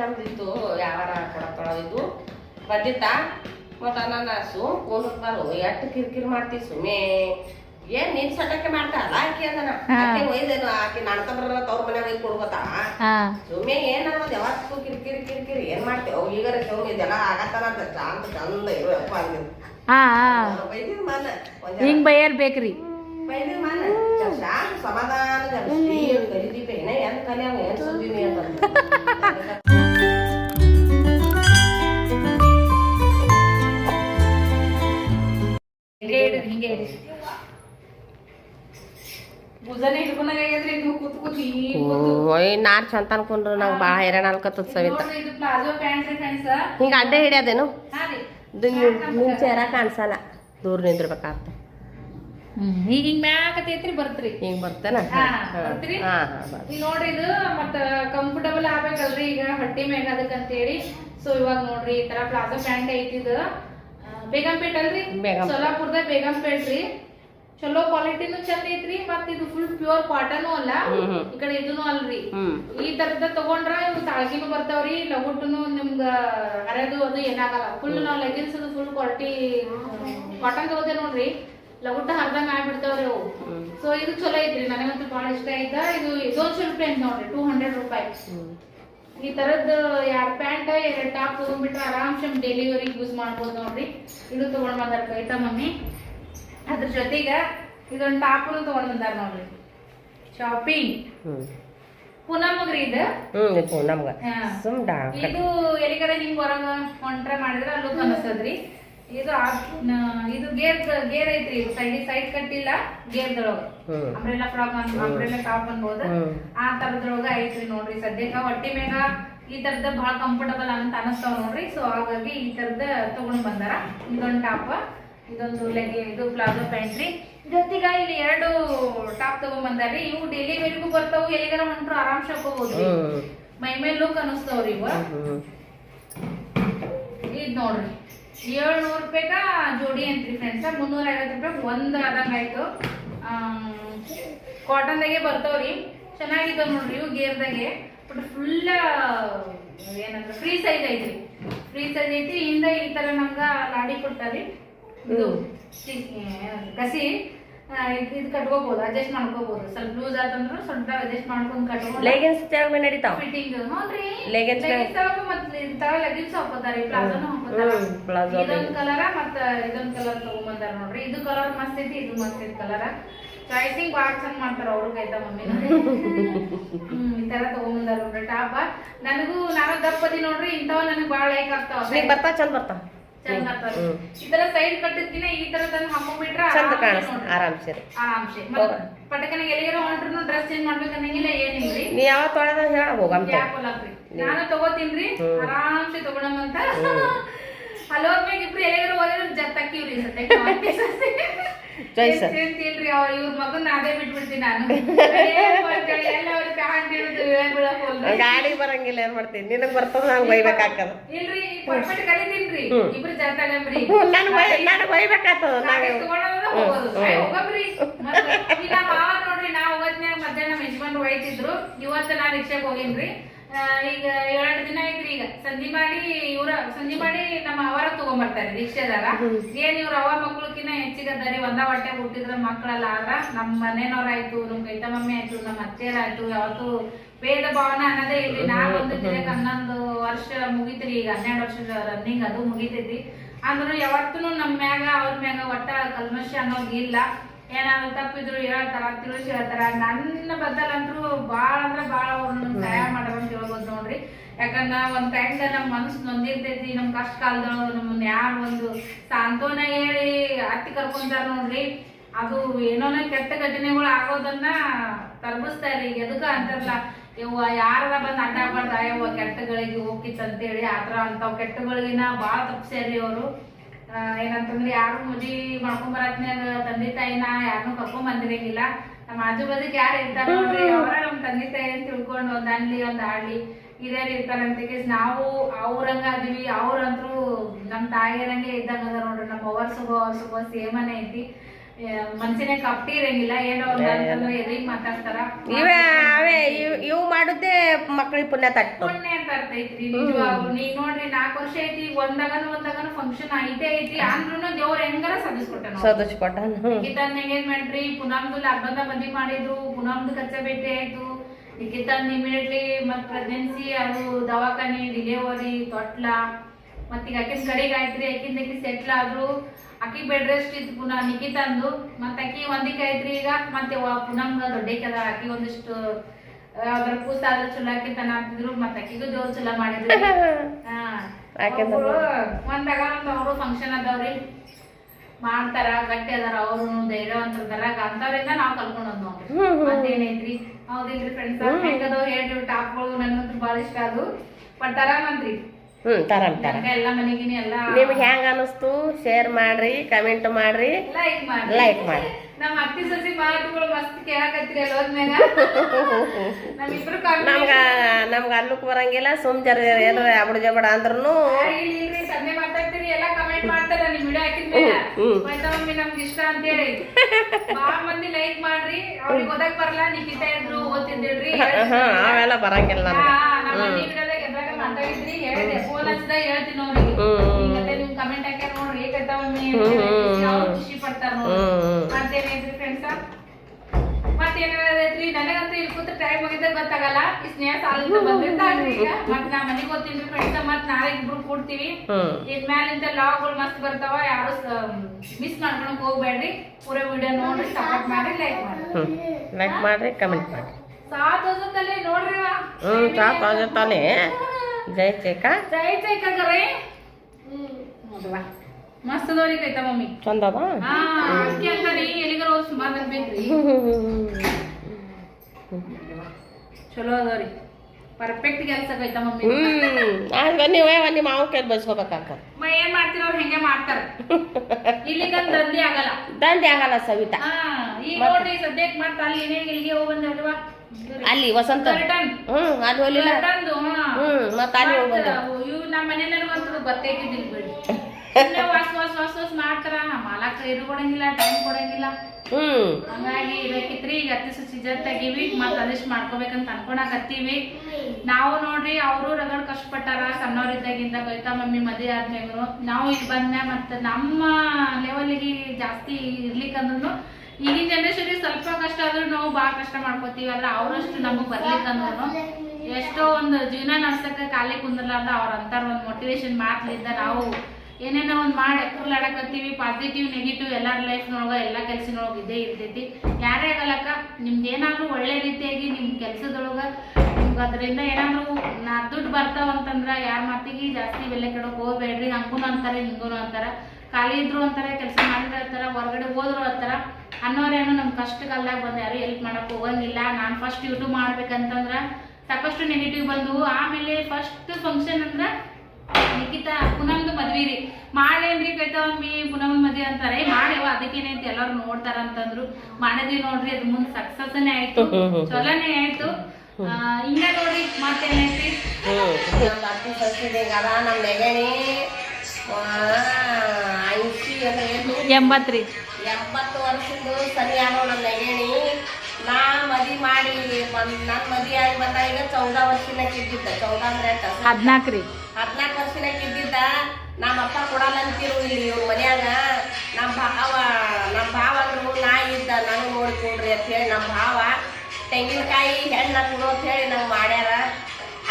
ನಮ್ದಿತ್ತು ಯಾವಾರ ಕೊಡತ್ತೊಳವಿದ್ದು ಬಂದಿತ್ತ? ಮತ್ತ ಅನಾನಸು ಫೋನ್ ಬಾರು. ಎಷ್ಟು ಕಿರಿಕಿರಿ ಮಾಡ್ತಿ ಸುಮ್ಮನೆ ಏನ್ ನಿನ್ ಸಟಕ್ಕೆ ಮಾಡ್ತಾರಲ್ಲ ಆಕಿ ಅದನ್ನ. ಆಕೆ ಒಯ್ದೇನು ಆಕಿ ನಡ್ಕೊಂಡ್ರ ತವ್ರ ಮನೆ ಒಯ್ದು ಕೊಡ್ಬೋತಾ ಸುಮ್ಮನೆ ಏನ್ ಅನ್ನೋದು ಯಾವತ್ತೂ ಕಿರಿಕಿರಿ ಕಿರಿಕಿರಿ. ಏನ್ ಮಾಡ್ತೇವೆ ಈಗಾರ ಸುಮ್ಮನೆ ಇದೆಲ್ಲ ಆಗತ್ತಾನ ಅಂತ ಚಂದ ಚಂದ ಅಂದಿದ್ದು ಬೈದಿದ್ ಮನ ಒಂದ್ ಹಿಂಗ್ ಬೈಯಲ್ ಬೇಕ್ರಿ ನಾರ್ ಚಂತ ಅನ್ಕೊಂಡ್ರು ನಂಗೆ ಭಾಳ ಹೈರಾಣ ಅನ್ಕತ್ತದ ಸವಿತ. ಹಿಂಗೆ ಅಡ್ಡೆ ಹಿಡಿಯೋದೇನು? ಮುಂಚೆ ರೀ. ಇದು ನಿನ್ ಕಾಣಿಸಲ್ಲ. ದೂರ ನಿಂದಿರ್ಬೇಕಾಗ್ತ ಹ್ಮ್ ಈಗ ಹಿಂಗ್ ಮ್ಯಾಕತೈತ್ರಿ ಬರ್ತ್ರಿ. ಹಿಂಗ್ ಬರ್ತಾನ? ಹಾ, ಬರ್ತೀರಿ? ಈಗ ನೋಡ್ರಿ ಇದು ಮತ್ತ ಕಂಫರ್ಟಬಲ್ ಆಗ್ಬೇಕಲ್ರಿ ಈಗ ಹೊಟ್ಟಿ ಮ್ಯಾಗ ಅದಕ್ಕೆ ಅಂತೇಳಿ. ಸೊ ಇವಾಗ ನೋಡ್ರಿ ಈ ತರ ಪ್ಲಾಜೋ ಪ್ಯಾಂಟ್ ಐತಿ ಇದು. ಬೇಗಂಪೇಟ್ ಅಲ್ರಿ? ಬೇಗಂಪೇಟ್. ಸೋಲಾಪುರದ ಬೇಗಂಪೇಟ್ ರೀ. ಚಲೋ ಕ್ವಾಲಿಟಿನು ಚಂದ ಐತ್ರಿ ಮತ್ತ ಇದು ಫುಲ್ ಪ್ಯೂರ್ ಕಾಟನ್ ಅಲ್ಲ. ಈ ಕಡೆ ಇದೂನು ಅಲ್ರಿ. ಈ ತರದ ತಗೊಂಡ್ರ ಇವ್ ತಾಳ್ಗಿನೂ ಬರ್ತಾವ್ರಿ ಲಗುಟುನು ನಿಮ್ಗ ಹರಿಯೋದು ಅದು ಏನಾಗಲ್ಲ. ಫುಲ್ ನಾವ್ ಲೆಗಿನ್ಸ್ ಫುಲ್ ಕ್ವಾಲಿಟಿ ಕಾಟನ್ ತಗೋತೇವೆ ನೋಡ್ರಿ. ಲಗುಟ ಹರ್ದಂಗ ಆಗ್ಬಿಡ್ತಾವ್ರಿ ಅವು ಸೊ ಇದು ಚಲೋ ಐತ್ರಿ. ನನಗಂತೂ ಭಾಳ ಇಷ್ಟ ಆಯ್ತ? ಇದು ಇದೊಂದು ಸ್ವಲ್ಪ ನೋಡ್ರಿ ಟೂ ಹಂಡ್ರೆಡ್ ರೂಪಾಯಿ. ಈ ತರದ್ ಎರಡ್ ಪ್ಯಾಂಟ್ ಎರಡ್ ಟಾಪ್ ತಗೊಂಡ್ಬಿಟ್ರೆ ಆರಾಮ್ಸೆ ಡೆಲಿವರಿ ಯೂಸ್ ಮಾಡ್ಬೋದು ನೋಡ್ರಿ. ಇದು ತಗೊಂಡ್ ಬಂದಾರ ಕವಿತಾ ಮಮ್ಮಿ. ಅದ್ರ ಜೊತೆಗ ಇದೊಂದ್ ಟಾಪ್ ತಗೊಂಡ್ ಬಂದಾರ ನೋಡ್ರಿ. ಶಾಪಿಂಗ್ ಪುನಮಗ್ರಿ ಇದು? ಎಲ್ಲಿ ಇದು ನಿಮ್ಗೆ ಇದು ಎಲ್ಲಿಗರ ಹಿಂಗ್ ಹೊರಗ ಹೊಂಟ್ರ ಮಾಡಿದ್ರ ಅಲ್ಲೂ ಅನಸ್ತದ್ರಿ ಇದು ಆ- ಇದು ಗೇರ್ ಗೇರ್ ಐತ್ರಿ ಸೈಡ್ ಸೈಡ್ ಕಟ್ಟಿಲ್ಲ ಗೇರ್ ದೊಳಗ. ಅಂಬ್ರೆಲಾ ಫ್ರಾಕ್ ಅಂಬ್ರೆಲಾ ಟಾಪ್ ಅನ್ಬೋದು ಆ ತರದ್ರೊಳಗ ಐತ್ರಿ ನೋಡ್ರಿ. ಸದ್ಯಕ್ಕ ಹೊಟ್ಟಿ ಮೇಗ ಈ ತರದ ಬಹಳ ಕಂಫರ್ಟಬಲ್ ಅಂತ ಅನಸ್ತಾವ ನೋಡ್ರಿ. ಸೊ ಹಾಗಾಗಿ ಈ ತರದ ತಗೊಂಡ್ ಬಂದಾರ. ಇದೊಂದ್ ಟಾಪ್ ಇದೊಂದು ಲೆಗ್ ಇದು ಪ್ಲಾಜೋ ಪ್ಯಾಂಟ್ ರೀ. ಜೊತೆಗ ಇಲ್ಲಿ ಎರಡು ಟಾಪ್ ತಗೊಂಡ್ ಬಂದಾರಿ ಇವು ಡೈಲಿ ವೇರ್ಗೂ ಬರ್ತಾವು. ಎಲ್ಲಿಗಾರ ಹೊಂಟ್ರು ಆರಾಮ್ ಹಾಕೋಬಹುದು ಮೈಮೇಲ್ ಮೈ ಮೇಲೆ ಲುಕ್ ಅನಸ್ತಾವ್ರಿ ಇವ. ಇದ್ ನೋಡ್ರಿ. ಏಳ್ನೂರು ರೂಪಾಯಿಗ ಜೋಡಿ ಅಂತ್ರಿ ಫ್ರೆಂಡ್ಸ್ ಮುನ್ನೂರ ಐವತ್ತು ರೂಪಾಯಿ ಒಂದು ಆದಂಗ ಆಯ್ತು. ಕಾಟನ್ದಾಗೆ ಬರ್ತಾವ್ರಿ. ಚೆನ್ನಾಗಿದ್ದಾವ್ ನೋಡ್ರಿ ಇವು ಗೇರ್ದಾಗೆ ಬಟ್ ಫುಲ್ ಏನಂದ್ರೆ ಫ್ರೀ ಸೈಜ್ ಐತ್ರಿ. ಫ್ರೀ ಸೈಜ್ ಐತಿ. ಹಿಂದೆ ಈ ತರ ನಮ್ಗ ಲಾಡಿ ಕೊಟ್ಟಾರಿ. ಇದು ಕಸಿ. ಇದ್ ಕಟ್ಕೋಬಹುದು ಅಡ್ಜಸ್ಟ್ ಮಾಡ್ಕೋಬಹುದು ಸ್ವಲ್ಪ ಲೂಸ್ ಆತಂದ್ರೆ ಸ್ವಲ್ಪ ಅಡ್ಜಸ್ಟ್ ಮಾಡ್ಕೊಂಡು ಕಟ್ಕೊಂಡು ಲೆಗಿನ್ಸ್ ತೆಳಗ್ ನಡೀತಾವ? ಫಿಟ್ಟಿಂಗ್ ಹೌದ್ರಿ ಲೆಗಿನ್ಸ್ ಒಳಗ ಮತ್ತೆ ಇಂತಾವ ಲೆಗಿನ್ಸ್ ಹಾಕೋತಾರೆ ಪ್ಲಾಜೋನು ಹಾಕೋತಾರೆ ಪ್ಲಾಜೋ ಇದೊಂದ್ ಕಲರ ಮತ್ತೆ ಇದೊಂದು ಕಲರ್ ತಗೊಂಬಂದಾರ ನೋಡ್ರಿ. ಇದು ಕಲರ್ ಮಸ್ತ್ ಐತಿ ಇದು ಮಸ್ತ್ ಐತಿ ಕಲರ ಚಾಯ್ಸಿಂಗ್ ಭಾಳ ಚಂದ ಮಾಡ್ತಾರ ಅವ್ರು ಕೈತ ಮಮ್ಮಿ? ಹ್ಮ್ ಈ ತರ ತಗೊಂಬಂದಾರ ನೋಡ್ರಿ. ಟಾಪ. ನನಗೂ ನಾನು ದಪ್ಪದಿ ನೋಡ್ರಿ ಇಂಥವ್ ನನಗೆ ಬಾಳ ಲೈಕ್ ಆಗ್ತಾವ. ಬರ್ತಾ ಚಂದ ಬರ್ತಾವ. ಈ ತರ ಸೈಡ್ ಕಟ್ಟಿದ್ಕಿನ ಈ ತರದನ್ನ ಹಾಕೊಂಡ್ಬಿಟ್ರೆ ಚಂದ ಆರಾಮ್ ಕಾಣಿಸ್ ನೋಡ್ರಿ. ಆರಾಮ್ಸೆ ರೀ ಆರಾಮ್ಸೆ. ಪಟಕನ ಎಲ್ಲಿಗಾರ ಹೊಂಟ್ರು ಡ್ರೆಸ್ ಚೇಂಜ್ ಮಾಡ್ಬೇಕನ್ನಂಗಿಲ್ಲ ಏನಿಲ್ರಿ ನೀ ಯಾವ ತೊಳೆದ ಹೇಳ ಹೋಗಂತ ನಾನು ತಗೋತೀನ್ರಿ. ಆರಾಮ್ಸೆ ಹ್ಮ್. ಅಲ್ಲಿ ಹೋಗ್ಬೇಕು ಇಬ್ರು ಎಲ್ಲಿಗಾರ ಹೋದ್ರೆ ಸದ್ಯಕ್ಕೆ Choice. ಇಲ್ರಿ ಅವ್ರ? ಇವ್ರ ಮಗನ್ ಅದೇ ಬಿಟ್ಬಿಡ್ತೀನಿ ನಾನು. ಎಲ್ಲ ಗಾಡಿ ಬರಂಗಿಲ್ಲ ಏನ್ ಮಾಡ್ತೀನಿ? ನಿನಗ್ ಬರ್ತದ ನಾನು ಬೈಬೇಕಾಗ್ತದ ನನಗೆ ನನಗೆ ಬೈಬೇಕಾಗ್ತದ ಮಧ್ಯಾಹ್ನ ಯಜಮಾನ್ ಒಯ್ತಿದ್ರು. ಇವತ್ತು ನಾ ರಿಕ್ಷಾಕ್ ಹೋಗಿನ್ರಿ. ಈಗ ಎರಡು ದಿನ ಐತ್ರಿ ಈಗ. ಸಂಧಿ ಮಾಡಿ ಇವ್ರ ಸಂಧಿ ಮಾಡಿ ನಮ್ಮ ಅವರ ತಗೊಂಬರ್ತಾರೆ ರಿಕ್ಷಾದಾಗ ಏನ್ ಇವ್ರ ಅವ ಮಕ್ಳಕಿನ್ನ ಹೆಚ್ಚಿಗೆ ಅದರಿ ಒಂದ ಹೊಟ್ಟೆ ಹುಟ್ಟಿದ್ರ ಮಕ್ಕಳೆಲ್ಲ ಆದ್ರ ನಮ್ಮ ಮನೆಯವರಾಯ್ತು ನಮ್ ಕೈತ ಮಮ್ಮಿ ಆಯ್ತು ನಮ್ಮ ಅತ್ತೆಯರಾಯ್ತು ಯಾವತ್ತು ಭೇದ ಭಾವನೆ ಅನ್ನೋದೇ ಇಲ್ರಿ. ನಾ ಒಂದು ದಿನಕ್ಕೆ ಹನ್ನೊಂದು ವರ್ಷ ಮುಗಿತ್ರಿ ಈಗ ಹನ್ನೆರಡು ವರ್ಷದ ರನ್ನಿಂಗ್ ಅದು ಮುಗಿತೈತಿ. ಅಂದ್ರೆ ಯಾವತ್ತೂ ನಮ್ಮ ಮ್ಯಾಗ ಅವ್ರ ಮ್ಯಾಗ ಒಟ್ಟ ಕಲ್ಮಶ ಅನ್ನೋದು ಇಲ್ಲ. ಏನಾದ್ರು ತಪ್ಪಿದ್ರು ಹೇಳ್ತಾರ, ತಿಳಿಸಿ ಹೇಳ್ತಾರ. ನನ್ನ ಬದಲಂತ್ರು ಬಾಳ ಅಂದ್ರ ಬಾಳ ಅವ್ರನ್ನ ಸಹಾಯ ಮಾಡ್ಯಾರ ಅಂತ ಹೇಳ್ಬೋದು ನೋಡ್ರಿ. ಯಾಕಂದ್ರ ಒಂದ್ ಟೈಮ್ ನಮ್ ಮನಸ್ಸು ನೊಂದಿರ್ತೈತಿ, ನಮ್ ಕಷ್ಟ ಕಾಲದೊಳಗ ನಮ್ಮನ್ನ ಯಾರು ಒಂದು ಸಾಂತ್ವನ ಹೇಳಿ ಅತ್ತಿ ಕರ್ಕೊಂತಾರ ನೋಡ್ರಿ. ಅದು ಏನೋನ ಕೆಟ್ಟ ಘಟನೆಗಳು ಆಗೋದನ್ನ ತರ್ಬಿಸ್ತಾರ್ರಿ ಈಗ ಎದಕ ಅಂತಾರಲ್ಲ, ಯವ್ವ ಯಾರ ಬಂದ್ ಅಡ್ಡಾಡ್ಬಾರ್ದ ಇವ ಕೆಟ್ಟಗಳಿಗೆ ಹೋಗಿತ್ತು ಅಂತೇಳಿ ಆತರ ಅಂತಾವ್. ಕೆಟ್ಟಗಳಿಗಿನ ಬಾಳ ತಪ್ಸ್ಯಾರಿ ಅವರು. ಏನಂತಂದ್ರೆ ಯಾರು ಮದ್ವಿ ಮಾಡ್ಕೊಂಡ್ ಬರತ್ನ್ಯಾಗ ತಂದೆ ತಾಯಿನ ಯಾರನ್ನೂ ಕರ್ಕೊಂಡ್ ಬಂದಿರಂಗಿಲ್ಲ. ನಮ್ಮ ಆಜು ಬಾಜುಕ್ ಯಾರು ಇರ್ತಾರ ನೋಡ್ರಿ ಅವರ ನಮ್ ತಂದೆ ತಾಯಿ ಅಂತ ತಿಳ್ಕೊಂಡು ಒಂದ್ ಅನ್ಲಿ ಒಂದ್ ಆಡ್ಲಿ ಇದೇ ಇರ್ತಾರಂತ ನಾವು ಅವ್ರಂಗ ಅದೀವಿ ಅವ್ರಂತ್ರು ನಮ್ ತಾಯಿಯರಂಗೆ ಇದ್ದಂಗ ನೋಡ್ರಿ ನಮ್ಮ ಅವರ್ ಸುಗೋ ಅವ್ರ ಸುಗೋ ಸೇಮನೆ ಐತಿ. ಮನ್ಸಿನ ಕಪ್ಟಿ ಇರಂಗಿಲ್ಲ ಏನೋ ಅಂತಂದ್ರೆ ಎದುರಿಗೆ ಮಾತಾಡ್ತಾರ? ಇವೇ ಅವೇ ಇವ್ ಮಾಡುದೇ ಮಕ್ಳಿಗೆ ಪುಣ್ಯ ತಟ್ಟು ಪುಣ್ಯ ಅಂತ ಅರ್ತೈತ್ರಿ ನಿಜವಾಗ್ಲು. ನೀವ್ ನೋಡ್ರಿ ನಾಲ್ಕು ವರ್ಷ ಐತಿ ಒಂದಾಗನ ಒಂದಾಗನ ಫಂಕ್ಷನ್ ಐತೆ ಐತಿ ಅಂದ್ರೂ ದೇವ್ರ ಹೆಂಗಾರ ಸಾಧಿಸ್ಕೊಟ್ಟ ಸೋದಸ್ ಇದನ್ನ ಏನ್ ಮಾಡ್ರಿ ಪುನಮ್ದು ಲಗ್ನದ ಮದ್ವಿ ಮಾಡಿದ್ರು ಪುನಮ್ದು ಕಚ್ಚ ಭೇಟಿ ಆಯ್ತು. ನಿಖಿತನ್ ಇಮಿಡಿಯೇಟ್ಲಿ ಮತ್ ಪ್ರೆಗ್ನೆನ್ಸಿ ಅದು ದವಾಖಾನೆ ಡಿಲಿವರಿ ತೊಟ್ಲ. ಮತ್ ಅಕ್ಕಿ ಕಡೆಗೆ ಆಯ್ತ್ರಿ ಆಕಿಂದ ಆಕಿ ಸೆಟ್ಲ್ ಆದ್ರು. ಆಕಿ ಬೆಡ್ ರೆಸ್ಟ್ ಇತ್ತು ಪುನಃ ನಿಕಿತಂದು ಮತ್ತೆ ಆಕಿ ಒಂದಿಕ್ಕೆ ಆಯ್ತ್ರಿ ಈಗ. ಮತ್ತೆ ಪುನಮ್ಗ ದೊಡ್ಡಕದ ಆಕಿ ಒಂದಿಷ್ಟು ಅದ್ರ ಕೂಸ ಆದ್ರೆ ಚಲೋ ಆಕಿತನ ಅಂತಿದ್ರು. ಮತ್ತೆ ಆಕಿಗೂ ದೇವ್ರ ಚಲೋ ಮಾಡಿದ್ರು. ಹಾ. ಆಕಿಂದು ಅವ್ರು ಒಂದಾಗ ಒಂದ್ ಅವರು ಫಂಕ್ಷನ್ ಅದಾವ್ರಿ. ಮಾಡ್ತಾರ ಗಟ್ಟಿ ಅದಾರ ಅವ್ರು ಧೈರ್ಯವಂತರದಾರ. ಅಂತವ್ರಿಂದ ನಾವ್ ಕಲ್ಕೊಂಡ್ ನೋಡ್ರಿ. ಮತ್ತೇನೈತ್ರಿ ಹೌದಿಲ್ರಿ ಫ್ರೆಂಡ್ಸ್ ಹೆಂಗದವ್ ಹೇಳ್ರಿ ಟಾಪ್ಗಳು ನನ್ಗಂತೂ ಬಾಳ ಇಷ್ಟ ಅದು. ಬಟ್ ಆರಾಮಂತ್ರಿ ಹ್ಮ್ ತರಂ ನಿಮ್ಗೆ ಹೆಂಗ ಅನಿಸ್ತು? ಶೇರ್ ಮಾಡ್ರಿ ಕಮೆಂಟ್ ಮಾಡ್ರಿ. ಲೈಕ್ ಮಾಡಿ ನಮ್ಮ ಅತ್ತಿ ಸಸಿ ಮಾತುಗಳು ಮಸ್ತ್ ಹೋದ್ಮ್ಯಾಗ. ನಮ್ಗ ನಮ್ಗ ಅಲ್ಲಕ್ ಬರಂಗಿಲ್ಲ ಸುಮ್ ಜರ ಏನ್ರ ಅಬಡ ಜಬಡ ಅಂದ್ರೂ ಇಲ್ರಿ ಮಾತಾಡ್ತೀರಿ ಎಲ್ಲ ಕಮೆಂಟ್ ಮಾಡ್ತಾರ ನಿಮ್ ವಿಡಿಯೋ ಹಾಕಿದ್ಮೇಲೆ ಹ್ಮ್. ಆಯ್ತಾ ಮಮ್ಮಿ ನಮ್ಗೆ ಇಷ್ಟ ಅಂತ ಹೇಳಿ ಬಾಳ ಮಂದಿ ಲೈಕ್ ಮಾಡ್ರಿ. ಅವ್ರಿಗೆ ಓದಕ್ ಬರಲ್ಲ ನಿಖಿತ ಇದ್ರು ಓದ್ತಿದ್ದಿಲ್ರಿ. ಹಾ ಅವೆಲ್ಲ ಬರಂಗಿಲ್ಲ ನಮ್ಗೆ. ಮಾತಾಡಿದ್ರಿ ಹೇಳಿದೆ ಫೋನ್ ಹಚ್ಚಿದಾಗ ಹೇಳ್ತೀನಿ ಅವ್ರಿಗೆ. ಮತ್ತೆ ನಿಮ್ ಕಮೆಂಟ್ ಹಾಕ್ಯಾರ ನೋಡ್ರಿ. ಅವ್ರು ಖುಷಿ ಪಡ್ತಾರ ನೋಡ್ರಿ. ಮತ್ತೇನೈತ್ರಿ ಫ್ರೆಂಡ್ಸ ಮತ್ತೇನೈತ್ರಿ ನನಗಂತೂ ಇಲ್ಲಿ ಕೂತ ಟೈಮ್ ಮುಗಿದ ಗೊತ್ತಾಗಲ್ಲ. ಈ ಸ್ನೇಹ ಸಾಲಿಂದ ಬಂದಿರ್ತಾಳ್ರಿ ಈಗ. ಮತ್ ನಾ ಮನೆಗೆ ಹೋಗ್ತೀನಿ ಫ್ರೆಂಡ್ಸ ಮತ್ ನಾಳೆ ಇಬ್ರು ಕೂಡ್ತೀವಿ. ಹ್ಮ್. ಇನ್ಮ್ಯಾಲಿಂದ ಲಾಗ್ಗಳು ಮಸ್ತ್ ಬರ್ತಾವ ಯಾರು ಮಿಸ್ ಮಾಡ್ಕೊಳಕ್ ಹೋಗ್ಬೇಡ್ರಿ ಪೂರ ವಿಡಿಯೋ ನೋಡ್ರಿ ಸಪೋರ್ಟ್ ಮಾಡ್ರಿ ಲೈಕ್ ಮಾಡ್ರಿ. ಲೈಕ್ ಮಾಡ್ರಿ ಕಮೆಂಟ್ ಮಾಡ್ರಿ. ಸಾತ್ ಹೋಗುತ್ತಲ್ಲಿ ನೋಡ್ರಿ ವಾ. ಹ್ಮ್ ಸಾಕು ಆಗಿರ್ತಾನೆ ಜೈ ಚೇಕ ಜೈ ಜೈ ಕಗರೆ ನೋಡ್ವಾ ಮಸ್ತ್ ಅದಾವ್ರಿ ಕೈತ ಮಮ್ಮಿ ಚಂದವ ಅಂತಾನೆ ಎಲ್ಲಿಗಾರ ಹೋಗಿ ಸುಮಾರು ಚಲೋ ಅದಾವ್ರಿ. ಪರ್ಫೆಕ್ಟ್ ಕೆಲಸ ಕೈತ ಮಮ್ಮಿ ಆಗ ನೀವೇ ನಿಮ್ಮ ಮಾವ ಕೈ ಬಸ್ಕೋಬೇಕಾಗ್ತದೆ. ಮ ಏನ್ ಮಾಡ್ತೀರ ಅವ್ರು ಹೆಂಗೆ ಮಾಡ್ತಾರ. ಇಲ್ಲಿಗಂದ್ ದಂಧೆ ಆಗಲ್ಲ. ದಂಧೆ ಆಗಲ್ಲ ಸವಿತಾ. ಈಗ ನೋಡ್ರಿ ಸದ್ಯಕ್ಕೆ ಮಾಡ್ತಾ ಅಲ್ಲಿ ಏನೇನು ಇಲ್ಲಿಗೆ ಹೋಗಿ ಬಂದಲ್ವಾ? ಅಲ್ಲಿ ವಸಂತ. ಹ್ಮ್ ಅದು ಹೋಲಿಲ್ಲ ಹ್ಮ್ ಮತ್ತ ಅಲ್ಲಿ ಹೋಗಿ ಬಂದೆ ಇವ್ ನಮ್ಮ ಮನೆ ನನಗಂತೂ ಗೊತ್ತೈತಿದ್ದಿಲ್ಲ ಬಿಡಿ. ವಾಸ ವಾಸ್ ವಾಸ್ ವಾಸ್ ಮಾಡ್ತಾರ. ಮಾಲಕ ಇರು ಕೊಡಂಗಿಲ್ಲ ಟೈಮ್ ಕೊಡಂಗಿಲ್ಲ. ಹ್ಮ್. ಹಂಗಾಗಿ ಇರ್ಬೇಕಿತ್ರಿ ಈಗ ಅತ್ತಿ ಸೀಸನ್ ತೆಗಿವಿ ಮತ್ತ ಅದಿಷ್ಟು ಮಾಡ್ಕೋಬೇಕಂತ ಅನ್ಕೊಳಕತ್ತೀವಿ ನಾವು ನೋಡ್ರಿ ಅವರು ರಗಡ್ ಕಷ್ಟಪಟ್ಟಾರ ಸಣ್ಣವರಿದ್ದಾಗಿಂದ ಕವಿತಾ ಮಮ್ಮಿ ಮದಿ ಆದ್ಮೇಲೆ ನಾವು ಇಲ್ಲಿ ಬಂದ್ಮ್ಯಾಗ ಮತ್ತೆ ನಮ್ಮ ಲೆವೆಲ್ಗೆ ಜಾಸ್ತಿ ಇರ್ಲಿಕ್ಕಂದ್ರೂ ಈಗಿನ ಜನರೇಷನ್ಗೆ ಸ್ವಲ್ಪ ಕಷ್ಟ ಆದ್ರೂ ನಾವು ಭಾಳ ಕಷ್ಟ ಮಾಡ್ಕೋತೀವಿ ಆದ್ರೆ ಅವರಷ್ಟು ನಮಗೆ ಬರ್ಲಿಕ್ಕಂದ್ರೂ ಎಷ್ಟೋ ಒಂದು ಜೀವನ ನಡ್ಸಕ್ಕೆ ಖಾಲಿ ಕುಂದ್ರಲಾರ್ದ ಅವ್ರ ಅಂತಾರ ಒಂದು ಮೋಟಿವೇಶನ್ ಮಾತ್ಲಿದ್ದ ನಾವು ಏನೇನೋ ಒಂದು ಮಾಡಿ ಅಪ್ರೂವಲ್ ಆಡಕತ್ತೀವಿ ಪಾಸಿಟಿವ್ ನೆಗೆಟಿವ್ ಎಲ್ಲರ ಲೈಫ್ನೊಳಗೆ ಎಲ್ಲ ಕೆಲಸನೊಳಗೆ ಇದ್ದೇ ಇರ್ತೈತಿ. ಯಾರೇ ಆಗಲಕ್ಕ, ನಿಮ್ದು ಏನಾದರೂ ಒಳ್ಳೆ ರೀತಿಯಾಗಿ ನಿಮ್ಮ ಕೆಲಸದೊಳಗೆ ನಿಮ್ಗೆ ಅದರಿಂದ ಏನಾದರೂ ನಾ ದುಡ್ಡು ಬರ್ತಾವ ಅಂತಂದ್ರೆ ಯಾರ ಮಾತಿಗೆ ಜಾಸ್ತಿ ಬೆಲೆ ಕೆಡೋಕೆ ಹೋಗ್ಬೇಡ್ರಿ ಹಂಗೂನು ಅಂತಾರೆ ಹಿಂಗೂನು ಅಂತಾರೆ. ಖಾಲಿ ಇದ್ರು ಅಂತಾರೆ, ಕೆಲಸ ಮಾಡಿದ್ರೆ ಅಂತಾರೆ, ಹೊರಗಡೆ ಹೋದ್ರು ಅಂತಾರೆ. ಅನ್ನೋರೇನು ನಮ್ಮ ಕಷ್ಟ ಕಾಲದಾಗ ಬಂದು ಯಾರು ಹೆಲ್ಪ್ ಮಾಡಕ್ ಹೋಗಂಗಿಲ್ಲ. ನಾನು ಫಸ್ಟ್ ಯೂಟ್ಯೂಬ್ ಮಾಡ್ಬೇಕಂತಂದ್ರೆ ಸಾಕಷ್ಟು ನೆಗೆಟಿವ್ ಬಂದವು ಆಮೇಲೆ ಫಸ್ಟ್ ಫಂಕ್ಷನ್ ಅಂದ್ರೆ ನಿಖಿತಾ ಪುನಮ್ದು ಮದ್ವಿ ರೀ. ಮಾಡೇನ್ರಿ ಕೈತವಮ್ಮಿ ಪುನಮ್ ಮದ್ವೆ ಅಂತಾರೆ. ಮಾಡ್ಯವ ಅಂತ ಎಲ್ಲರೂ ನೋಡ್ತಾರ ಅಂತಂದ್ರು ಮಾಡಿದ್ವಿ ನೋಡ್ರಿ ಅದ್ ಮುಂದ್ ಸಕ್ಸಸ್ನೇ ಆಯ್ತು. ಚಲನೆ ಆಯ್ತು. ಆ, ಹಿಂಗ ನೋಡ್ರಿ ಮತ್ತೇನೈತಿ ನಮ್ಮ ಅತ್ತಿ ನಮ್ಮ ನೆಗಣಿ ಅಂದ್ರೆ ಏನು? ಎಂಬತ್ರಿ ಎಂಬತ್ತು ವರ್ಷದ್ದು ಸರಿಯಾದ ನಮ್ಮ ನೆಗಣಿ. ನಾ ಮದಿ ಮಾಡಿ ನನ್ನ ಮದಿ ಆಗಿ ಬಂದ ಈಗ ಚೌದ ವರ್ಷನಾಗ ಇದ್ದಿದ್ದ ಚೌದ ಅಂದ್ರೆ ಹದಿನಾಲ್ಕು ರೀ. ಹದಿನಾಲ್ಕು ವರ್ಷನಾಗ ಇದ್ದಿದ್ದ ನಮ್ಮ ಅಪ್ಪ ಕೊಡಲ್ಲ ಅಂತಿರು ಇಲ್ಲಿ ಇವ್ರ ಮನ್ಯಾಗ. ನಮ್ಮ ಭಾವ ನಮ್ಮ ಭಾವ ಅಂದ್ರು ನಾ ಇದ್ದ. ನನಗೆ ನೋಡಿ ಕೊಡ್ರಿ ಅಂತ ಹೇಳಿ ನಮ್ಮ ಭಾವ ತೆಂಗಿನಕಾಯಿ ಹೆಣ್ಣ ಕೊಡು ಅಂತ ಹೇಳಿ ನಂಗೆ ಮಾಡ್ಯಾರ.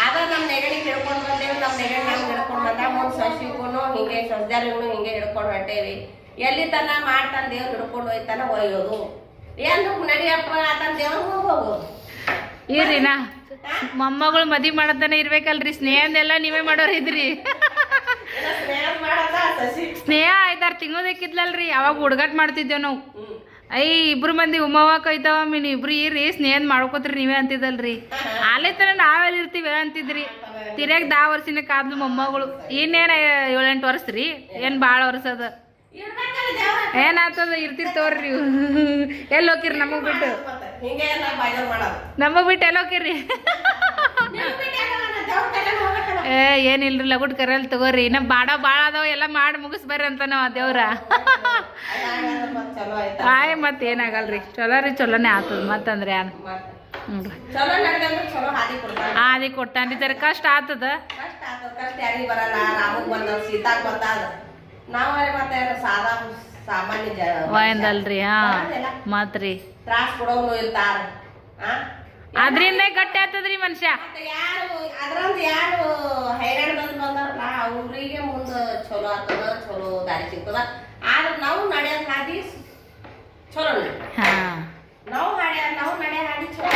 ಆದ್ರೆ ನಮ್ಮ ನೆಗಡಿ ಹಿಡ್ಕೊಂಡು ಬಂದೇವಿ ನಮ್ಮ ನೆಗಡಿ ನಮ್ಗೆ ಹಿಡ್ಕೊಂಡು ಬಂದ? ಮುಂದೆ ಸಸಿಗೂ ಹಿಂಗೆ ಸಸ್ಯಾರಿಗೂ ಹಿಂಗೆ ಹಿಡ್ಕೊಂಡು ಹೊಂಟೇವಿ. ಎಲ್ಲಿ ತನ ಮಾಡ್ತಾನ ದೇವ್ರು ಹಿಡ್ಕೊಂಡು ಹೋಯ್ತಾನ ಒಯ್ಯೋದು. ಇರ್ರಿ ನಾ. ಮೊಮ್ಮಗಳು ಮದಿ ಮಾಡತನ ಇರ್ಬೇಕಲ್ರಿ ಸ್ನೇಹದೆಲ್ಲ ನೀವೇ ಮಾಡೋರ್ ಇದ್ರಿ. ಸ್ನೇಹ ಐದಾರು ತಿಂಗಳದಕ್ಕಿದ್ಲಲ್ರಿ ಅವಾಗ ಹುಡುಗಾಟ ಮಾಡ್ತಿದ್ದೇವ್ ನಾವು. ಐ ಇಬ್ರು ಮಂದಿ ಉಮ್ಮವ್ವ ಕೈತಾವ ಮೀನ್ ಇಬ್ರು ಇರ್ರಿ ಸ್ನೇಹ ಮಾಡ್ಕೋತ್ರಿ ನೀವೇ ಅಂತಿದ್ದಲ್ರಿ. ಆಲೇ ತರ ನಾವೆಲ್ಲ ಇರ್ತೀವಿ ಅಂತಿದ್ರಿ. ತಿರ್ಯಾಗ ದಾ ವರ್ಷಿನ ಕಾದ್ಲು ಮೊಮ್ಮಗಳು. ಇನ್ನೇನ ಏಳೆಂಟು ವರ್ಷ ರೀ? ಏನ್ ಭಾಳ ವರ್ಷ ಅದ. ಏನಾಗ್ತದ? ಇರ್ತಿರ್ ತೋರ್ರಿ ಎಲ್ಲಿ ಹೋಗಿರಿ ನಮಗ್ ಬಿಟ್ಟು. ನಮಗ್ ಬಿಟ್ಟು ಎಲ್ಲಿ ಹೋಗಿರಿ ಏ ಏನಿಲ್ರಿ ಲಗುಟ್ ಕರೆಯಲ್ಲಿ ತಗೋರಿ. ಇನ್ನ ಬಾಡ ಬಾಳ ಅದಾವ ಎಲ್ಲ ಮಾಡಿ ಮುಗಿಸ್ ಬರ್ರಿ ಅಂತ ನಾವ್ ದೇವ್ರ. ಮತ್ತ್ ಆಯ್ ಮತ್ ಏನಾಗಲ್ರಿ? ಚಲೋ ರೀ ಚಲೋನೆ ಆತದ ಮತ್ತಂದ್ರೆ ಹಾದಿ ಆದಿ ಕೊಟ್ಟಾನ್ರಿ ಜರ. ಕಷ್ಟ ಆತದ? ಬಂದಾದ ಮತ್ತೆ ಸಾದಾ ಸಾಮಾನ್ಯ ಜ ಹಾ. ಮಾತ್ರಿ. ತ್ರಾಸ್ ಕೊಡೋನು ಇರ್ತಾರ? ಅದ್ರಿಂದ ಗಟ್ಟಿ ಆಗ್ತದ್ರಿ ಮನುಷ್ಯ. ಯಾರು ಅದ್ರಂದ ಯಾರು ಹೈರಾಣ ಬಂದ್ ಬಂದಾರಲ್ಲ ಅವ್ರಿಗೆ ಮುಂದ ಚಲೋ ಆಗ್ತದ ಚಲೋ ದಾರಿ ಸಿಗ್ತದ. ಆದ್ರ ನಾವು ನಡೆಯ ಹಾದಿ ಚಲೋ ನಾವು ಹಾಡ್ಯ ನಾವು ನಡೆಯ ಹಾದಿ ಚಲೋ.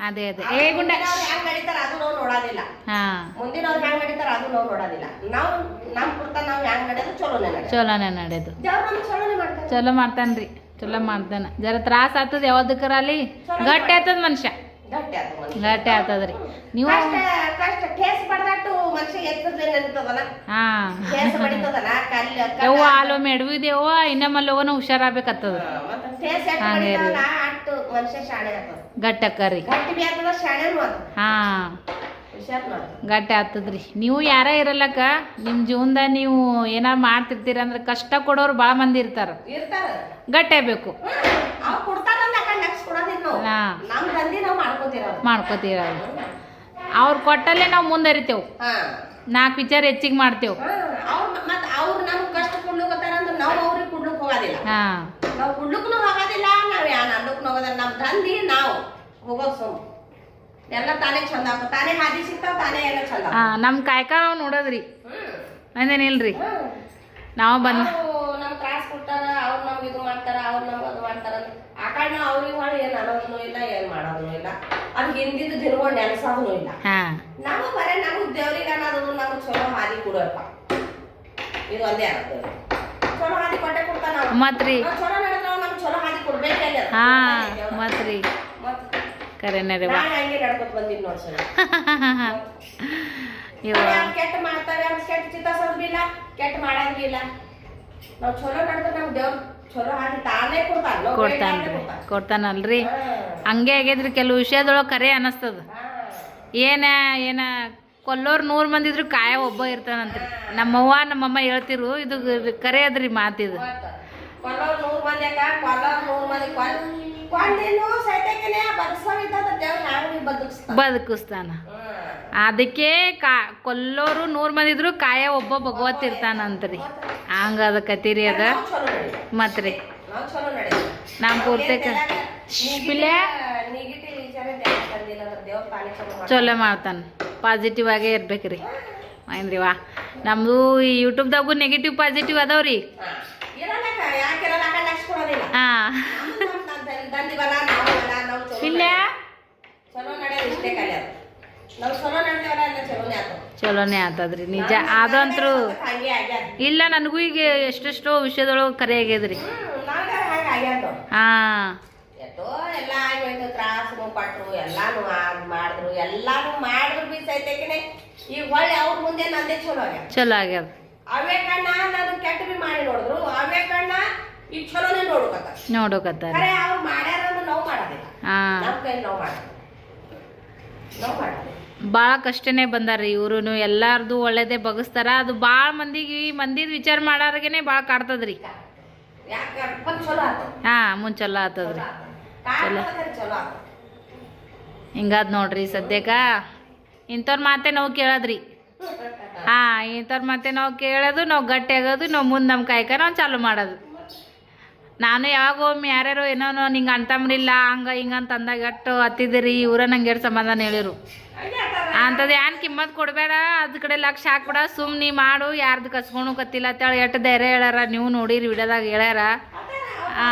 ಅದೇ ಅದೇ. ಏ ಗುಂಡ. ಹೆಂಗ್ ನಡೀತಾರ ಅದು ನಾವು ನೋಡೋದಿಲ್ಲ. ಹಾ. ಮುಂದಿನವ್ರು ಹೆಂಗ್ ನಡೀತಾರ ಅದು ನಾವು ನೋಡೋದಿಲ್ಲ. ನಾವು ನಮ್ ಕುರ್ತ ನಾವು ಹೆಂಗ್ ನಡೆದು ಚಲೋನೇ ಚಲೋನೆ ಚಲೋನೇ ನಡೆದು. ದೇವ್ರ ನಮ್ಗೆ ಚಲೋನೇ ಮಾಡ್ತಾರೆ. ಚಲೋ ಮಾಡ್ತಾನ್ರಿ. ಚಲೋ ಮಾಡ್ತಾನ. ಜರ ತ್ರಾಸ ಆತದ ಯಾವ್ದಕ್ಕರ ಅಲ್ಲಿ ಗಟ್ಟಿ ಆತದ ಮನುಷ್ಯ. ಗಟ್ಟಿ ಆತು ಮನುಷ್ಯ. ಗಟ್ಟಿ ಆತದ್ರಿ ನೀವು ಕಷ್ಟ ಕಷ್ಟ. ಕೇಸ್ ಪಡ್ದಟ್ಟು ಮನುಷ್ಯ ಎತ್ತದೇನ್ ಇರ್ತದಲ್ಲ ಹಾ. ಕೇಸ್ ಬಡಿತದಲ್ಲ? ಕಲ್ಲು ಯವ್ವ ಹಂಗೆ ರೀ. ಬಡಿತದಲ್ಲ ಅಟ್ಟು ಮನುಷ್ಯ ಶಾಣೆ ಆಗ್ತದ. ಗಟ್ಟಿ ಗಟ್ಟಿ ಆಗ್ತದ ಹಾ. ಗಟ್ಟಿ ನೀವು ಯಾರ ಇರಲ್ಲಕ್ಕ ನಿಮ್ಮ ಜೀವನದಾಗ ನೀವು ಏನಾರ ಮಾಡ್ತಿರ್ತೀರ ಅಂದ್ರೆ ಕಷ್ಟ ಕೊಡೋರು ಭಾಳ ಮಂದಿ ಇರ್ತಾರ. ಇರ್ತಾರ. ಬೇಕು. ಮಾಡ್ಕೋತೀರ ಅವ್ರು. ಕೊಟ್ಟಲ್ಲೇ ನಾವು ಮುಂದರಿತೇವು. ನಾಲ್ಕು ವಿಚಾರ ಹೆಚ್ಚಿಗೆ ಮಾಡ್ತೇವೆ. ಹಾ, ನಾವು ಅವ್ರಿಗೆ ಹೋಗೋದಿಲ್ಲ ನಾವು ಯಾನ ಅಲ್ಲಕ್ಕೂ ಹೋಗೋದಿಲ್ಲ. ನಮ್ ತಂದಿ ನಾವು. ಹೋಗೋದು ಸುಮ್. ಎಲ್ಲ ತಾನೇ ಚಂದ ತಾನೇ ಹಾದಿ ಸಿಗ್ತಾವ ತಾನೇ ಎಲ್ಲ ಚಂದ ನಮ್ ಕಾಯಕ ನಮ್ಮ ನಾವ್ ನೋಡೋದ್ರಿ. ಅಂದೇನಿಲ್ರಿ. ನಾವು ಬಂದ್ ನಮ್ ತ್ರಾಸ್ ಕೊಡ್ತಾರ ಅವ್ರು ನಮ್ಗೆ ಇದು ಮಾಡ್ತಾರ ಅವ್ರು ನಮ್ಗೆ ಅದು ಮಾಡ್ತಾರ ಅಂತ. ಆ ಕಾರಣ ಅವ್ರಿಗೆ ಹೊಳಿ ಏನ್ ಅನ್ನೋದನ್ನು ಇಲ್ಲ ಏನ್ ಮಾಡೋದನ್ನು ಇಲ್ಲ. ಅದು ಹಿಂದಿದ್ದು ತಿರ್ಕೊಂಡು ನೆನ್ಸೋದನ್ನು ಇಲ್ಲ. ಹಾ. ನಾವು ಬರೇ ನಮಗ್ ದೇವ್ರಿಗೆ ಅನ್ನೋದು ನಮ್ಗೆ ಚಲೋ ಹಾದಿ ಕೊಡೋಪ್ಪ ಇದು ಒಂದೇ ಅನ್ನೋದು ಚಲೋ ಹಾದಿ ಕೊಟ್ಟೆ ಕೊಡ್ತಾನ ಮತ್ರಿ ನಾವ್ ಚಲೋ ನಡೆದ್ರೆ ನಮ್ಗೆ ಚಲೋ ಹಾದಿ ಕೊಡ್ಬೇಕೇ ಇಲ್ಲ. ಹಾ ಮತ್ತ್ ಕರೆನೇ ರೀ ಇವ. ಯಾರು ಕೆಟ್ಟ ಮಾಡ್ತಾರೆ ಕೆಟ್ಟ ಚಿತ್ತಾಸೋದ್ ಬಿ ಇಲ್ಲ ಕೆಟ್ಟ ಮಾಡಂಗಿಲ್ಲ. ನಾವು ಚಲೋ ನಡೆದ್ರೆ ನಮ್ಗೆ ದೇವ್ರ ಕೊಡ್ತಾನ್ರಿ ಕೊಡ್ತಾನಲ್ರಿ. ಹಂಗೆ ಆಗೇದ್ರಿ ಕೆಲವು ವಿಷಯದೊಳಗೆ ಕರೆ ಅನ್ನಿಸ್ತದ ಹಾ. ಏನ ಏನ ಕೊಲ್ಲೋರು ನೂರ್ ಮಂದಿದ್ರು ಕಾಯ ಒಬ್ಬ ಇರ್ತಾನಂತ್ರಿ. ನಮ್ಮವ್ವ ನಮ್ಮಮ್ಮ ಹೇಳ್ತಿರು ಇದು ಕರೆ ಅದ್ರಿ ಮಾತಿದು ಕೊಲ್ಲೋರ್ ನೂರು ಮಂದಿ ಅಕ್ಕ ಕೊಲ್ಲೋರು ನೂರು ಮಂದಿ ಕೊಲ್ ಕೊಂಡಿನು ಸೈತಕ್ಕೇನೆ ಬದುಕ್ಸೋವಿದ್ದ ದೇವ್ರ ಯಾವ ಬದುಕ್ಸ್ತಾನ. ಬದುಕಿಸ್ತಾನ. ಅದಕ್ಕೆ ಕಾ ಕೊಲ್ಲೋರು ನೂರು ಮಂದಿ ಇದ್ರು ಕಾಯ ಒಬ್ಬ ಭಗವತ್ ಇರ್ತಾನಂತ್ರಿ. ಹಂಗ ಅದ ಕತೀರಿ ಅದ. ಮತ್ರಿ. ನಮ್ ಪೂರ್ತಿ ಪಿಲ್ಯ? ಚಲೋ ಮಾಡ್ತಾನ. ಪಾಸಿಟಿವ್ ಆಗೇ ಇರ್ಬೇಕ್ರಿ. ಏನ್ರಿ ವಾ. ನಮ್ದು ಈ ಯೂಟ್ಯೂಬ್ದಾಗೂ ನೆಗೆಟಿವ್ ಪಾಸಿಟಿವ್ ಅದಾವ್ರಿ. ಹಾ. ಇಲ್ಲ ಚಲೋನೇ ಆತದ್ರಿ ನಿಜ. ಅದಂತ್ರು. ಇಲ್ಲ ನನಗೂ ಈಗ ಎಷ್ಟೆಷ್ಟೋ ವಿಷಯದೊಳಗೆ ಕರೆ ಆಗ್ಯದ್ರಿ. ಹಾ. ಎಷ್ಟೋ ಎಲ್ಲ ಆಗೋಯ್ತು ತ್ರಾಸು ಪಟ್ರು ಎಲ್ಲಾನು ಮಾಡಿದ್ರು. ಎಲ್ಲಾನು ಮಾಡಿದ್ರು ಬಿ ಸೈತಕಿನೆ ಈಗ ಹೊಳ್ಳಿ ಅವ್ರ ಮುಂದೆ ನಂದೇ ಚಲೋ ಆಗ್ಯಾವ ಚಲೋ ಆಗ್ಯದ. ಅವೇ ಕಣ್ಣ ನಾನು ಕೆಟ್ಟ ಬಿ ಮಾಡಿ ನೋಡಿದ್ರು ಅವೇ ಕಣ್ಣ ಈಗ ಚಲೋನೇ ನೋಡ್ಬೇಕ ನೋಡೋಕತ್ತಾರ ಖರೆ ಅವ್ರು ಮಾಡ್ಯಾರ ಅಂದ್ರೆ ನಾವು ಮಾಡೋದಿಲ್ಲ. ಹಾ. ನಮ್ಮ ಕೈ ನಾವು ಮಾಡೋದಿಲ್ಲ. ನಾವು ಮಾಡೋದು ಭಾಳ ಕಷ್ಟನೇ ಬಂದಾರ ಇವ್ರು ಎಲ್ಲಾರ್ದು ಒಳ್ಳೇದೇ ಬಗಸ್ತಾರ. ಅದು ಭಾಳ ಮಂದಿಗೆ ಮಂದಿ ವಿಚಾರ ಮಾಡಾರ್ಗೇನೆ ಭಾಳ ಕಾಡ್ತದ್ರಿ. ಯಾಕೆ ಚಲೋ ಆತು. ಹಾ ಮುಂಚೆಲ್ಲ ಆತದ್ರಿ. ಚಲೋ ಚಲೋ ಆತು. ಹಿಂಗಾದ್ ನೋಡ್ರಿ ಸದ್ಯಕ್ಕ. ಇಂಥವ್ರ ಮಾತೇ ನಾವು ಕೇಳದ್ರಿ. ಹಾ ಇಂಥವ್ರು ಮತ್ತೆ ನಾವು ಕೇಳೋದು ನಾವು ಗಟ್ಟಿ ಆಗೋದು ನಾವು ಮುಂದೆ ನಮ್ಮ ಕಾಯ್ಕ ನಾವು ಚಾಲು ಮಾಡೋದು ನಾನು ಯಾವಾಗ ಒಮ್ಮೆ ಯಾರ್ಯಾರು ಏನೋ ನಿಂಗೆ ಅಂತಂಬ್ರಿಲ್ಲ ಹಂಗೆ ಹಿಂಗ ಅಂತ ಅಂದಾಗ ಹತ್ತಿದಿರಿ ಇವ್ರ ನಂಗೆ ಎರಡು ಸಮಾಧಾನ ಹೇಳಿರು. ಅಂಥದ್ದು ಏನು ಕಿಮ್ಮತ್ ಕೊಡಬೇಡ ಅದ್ ಕಡೆ ಲಕ್ಷ ಹಾಕ್ಬಿಡ ಸುಮ್ ನೀ ಮಾಡು ಯಾರ್ದು ಕಸ್ಕೊಂಡು ಕತ್ತಿಲ್ಲ ಅಂತೇಳಿ ಎಷ್ಟು ಧೈರ್ಯ ಹೇಳ್ಯಾರ ನೀವು ನೋಡಿರಿ ವಿಡಿಯೋದಾಗ ಹೇಳ್ಯಾರ ಹಾ.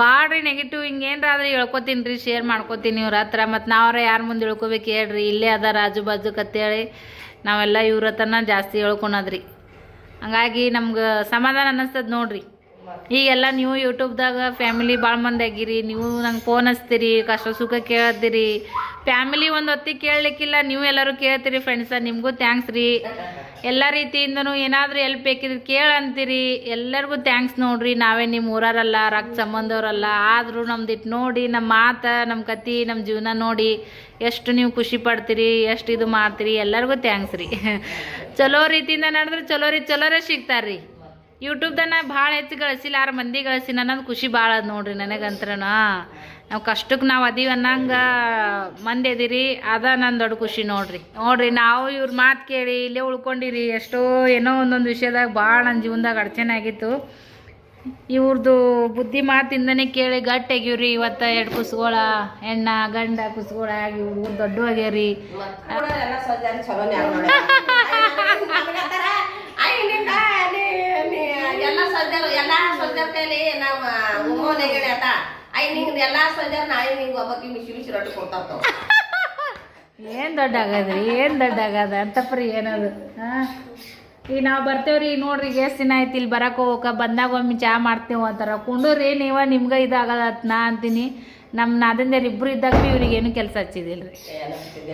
ಬಾಳ್ರಿ ನೆಗೆಟಿವ್ ಹಿಂಗೇನ್ರ ಆದ್ರೆ ಹೇಳ್ಕೊತೀನಿ ರೀ ಶೇರ್ ಮಾಡ್ಕೊತೀನಿ ಇವ್ರ ಹತ್ರ. ಮತ್ತು ನಾವ್ರ ಯಾರ ಮುಂದೆ ಹೇಳ್ಕೊಬೇಕು ಹೇಳ್ರಿ. ಇಲ್ಲೇ ಅದ ರಾಜು ಬಾಜು ಕತ್ತೇಳಿ. ನಾವೆಲ್ಲ ಇವ್ರ ಹತ್ರನ ಜಾಸ್ತಿ ಹೇಳ್ಕೊಳದ್ರಿ ಹಂಗಾಗಿ ನಮ್ಗೆ ಸಮಾಧಾನ ಅನ್ನಿಸ್ತದ ನೋಡ್ರಿ. ಈಗೆಲ್ಲ ನೀವು ಯೂಟ್ಯೂಬ್ದಾಗ ಫ್ಯಾಮಿಲಿ ಭಾಳ ಮಂದಿ ಆಗಿರಿ. ನೀವು ನಂಗೆ ಫೋನ್ ಹಚ್ತೀರಿ ಕಷ್ಟ ಸುಖ ಕೇಳ್ತೀರಿ ಫ್ಯಾಮಿಲಿ ಒಂದು ಹೊತ್ತಿಗೆ ಕೇಳಲಿಕ್ಕಿಲ್ಲ ನೀವು ಎಲ್ಲರೂ ಕೇಳ್ತೀರಿ ಫ್ರೆಂಡ್ಸ ನಿಮಗೂ ಥ್ಯಾಂಕ್ಸ್ ರೀ. ಎಲ್ಲ ರೀತಿಯಿಂದನೂ ಏನಾದರೂ ಎಲ್ಪ್ ಬೇಕಿದ್ರೆ ಕೇಳಂತೀರಿ ಎಲ್ಲರಿಗೂ ಥ್ಯಾಂಕ್ಸ್ ನೋಡ್ರಿ. ನಾವೇ ನಿಮ್ಮ ಊರಲ್ಲ ರಕ್ತ ಸಂಬಂಧವ್ರಲ್ಲ. ಆದರೂ ನಮ್ದಿಟ್ಟು ನೋಡಿ ನಮ್ಮ ಮಾತು ನಮ್ಮ ಕತಿ ನಮ್ಮ ಜೀವನ ನೋಡಿ ಎಷ್ಟು ನೀವು ಖುಷಿ ಪಡ್ತೀರಿ, ಎಷ್ಟು ಇದು ಮಾಡ್ತೀರಿ, ಎಲ್ಲರಿಗೂ ಥ್ಯಾಂಕ್ಸ್ ರೀ. ಚಲೋ ರೀತಿಯಿಂದ ನಡೆದ್ರೆ ಚಲೋ ರೀ, ಚಲೋರೇ ಸಿಗ್ತಾರ್ರಿ. ಯೂಟ್ಯೂಬ್ದಾಗ ನಾ ಭಾಳ ಹೆಚ್ಚು ಗಳಿಸಿಲ್ಲ ಆರು ಮಂದಿ ಗಳಿಸಿ ಅನ್ನೋದು ಖುಷಿ ಭಾಳ ಅದು ನೋಡ್ರಿ ನನಗಂತ್ರ ನಾವು ಕಷ್ಟಕ್ಕೆ ನಾವು ಅದೀವಿ ಅನ್ನಂಗ ಮಂದಿ ಅದೀರಿ ಅದ ನನ್ನ ದೊಡ್ಡ ಖುಷಿ ನೋಡ್ರಿ. ನೋಡ್ರಿ ನಾವು ಇವ್ರ ಮಾತು ಕೇಳಿ ಇಲ್ಲೇ ಉಳ್ಕೊಂಡಿರಿ ಎಷ್ಟೋ ಏನೋ ಒಂದೊಂದು ವಿಷಯದಾಗ ಭಾಳ ನನ್ನ ಜೀವನದಾಗ ಅಡಚಣೆ ಆಗಿತ್ತು. ಇವ್ರದ್ದು ಬುದ್ಧಿ ಮಾತಿಂದನೇ ಕೇಳಿ ಗಟ್ಟಿಯಾಗಿವ್ರಿ ಇವತ್ತು ಎರಡು ಕುಸ್ಗೋಳ ಹೆಣ್ಣ ಗಂಡ ಕುಸ್ಗೋಳ ಆಗಿ ಹುಡುಗರು ದೊಡ್ಡ ಆಗ್ಯಾರಿ ಎಲ್ಲ ಎಲ್ಲ ಏನು ದೊಡ್ಡ ಆಗದ್ರಿ, ಏನ್ ದೊಡ್ಡ ಆಗದ? ಅಂತಪ್ರಿ ಏನದು? ಹಾಂ? ಈಗ ನಾವು ಬರ್ತೇವ್ರಿ ನೋಡ್ರಿ ಎಷ್ಟು ದಿನ ಆಯ್ತು ಇಲ್ಲಿ ಬರಕ್ಕೆ ಹೋಗಕ, ಬಂದಾಗ ಒಮ್ಮೆ ಚಾ ಮಾಡ್ತೇವೆ ಅಂತಾರ. ಕುಂಡ್ರಿ ನೀವ ನಿಮ್ಗೆ ಇದಾಗದತ್ ನಾ ಅಂತೀನಿ. ನಮ್ಮ ನಾದಿಂದೇರು ಇಬ್ಬರು ಇದ್ದಾಗ ಭೀ ಇವ್ರಿಗೆ ಏನು ಕೆಲಸ ರೀ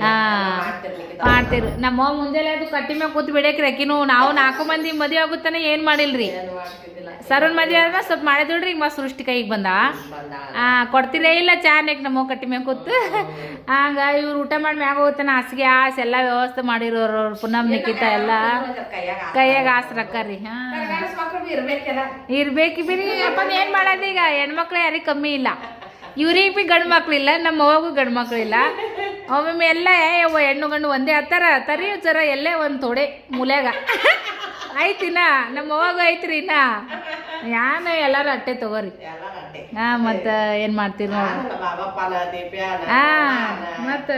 ಹಾಂ ಮಾಡ್ತೀರಿ ನಮ್ಮ ಮುಂಜಾನೆ ಅದು ಕಟ್ಟಿ ಮ್ಯಾಗ ಕೂತ್ ಬಿಡಕ್ರಿ ಅಕ್ಕಿನೂ ನಾವು ನಾಲ್ಕು ಮಂದಿ ಮದುವೆ ಆಗುತ್ತಾನೆ ಏನು ಮಾಡಿಲ್ರಿ? ಸರನ್ ಮದುವೆ ಆದ್ರೆ ಸ್ವಲ್ಪ ಮಾಡಿದ್ರಿ ಈಗ ಮತ್ತೆ ಸೃಷ್ಟಿ ಕೈಗೆ ಬಂದ? ಹಾಂ ಕೊಡ್ತಿರೇ ಇಲ್ಲ ಚಾ ನೆಕ್ ನಮ್ಮ ಕಟ್ಟಿ ಮ್ಯಾಗ ಕೂತು. ಹಂಗ ಇವ್ರು ಊಟ ಮಾಡಿ ಮ್ಯಾಗ ಹೋಗ್ತಾನೆ ಹಾಸಿಗೆ ಆಸ್ ಎಲ್ಲ ವ್ಯವಸ್ಥೆ ಮಾಡಿರೋರು ಪುನಃ ಪುನಮ್ ನಿಕ್ಕಿತ ಎಲ್ಲ. ಕೈಯಾಗ ಆಸ್ರಕ್ಕ ರೀ ಹಾ. ಇರ್ಬೇಕಿ ಇರ್ಬೇಕು ಬಿರಿ ಅಪ್ಪ ಏನು ಮಾಡೋದು ಈಗ? ಹೆಣ್ಮಕ್ಳು ಯಾರಿಗೆ ಕಮ್ಮಿ ಇಲ್ಲ. ಇವ್ರಿಗೆ ಬಿ ಗಂಡು ಮಕ್ಳಿಲ್ಲ, ನಮ್ಮ ಅವ್ವಗೂ ಗಂಡು ಮಕ್ಳಿಲ್ಲ. ಒಮ್ಮೊಮ್ಮೆ ಎಲ್ಲ ಅವ್ವ, ಹೆಣ್ಣು ಗಂಡು ಒಂದೇ ಹತ್ತಾರ ತರಿ ಜರ ಎಲ್ಲೇ ಒಂದು ತೊಡೆ ಮೂಲ್ಯಾಗ. ಐತಿನ ನಮ್ಮ ಅವ್ವಾಗೂ ಐತ್ರಿ ಇನ್ನ. ಯಾನ ಎಲ್ಲಾರು ಅಟ್ಟೆ ತಗೋರಿ. ಹಾ, ಮತ್ತ ಏನ್ ಮಾಡ್ತೀರಿ ಹಾ, ಮತ್ತ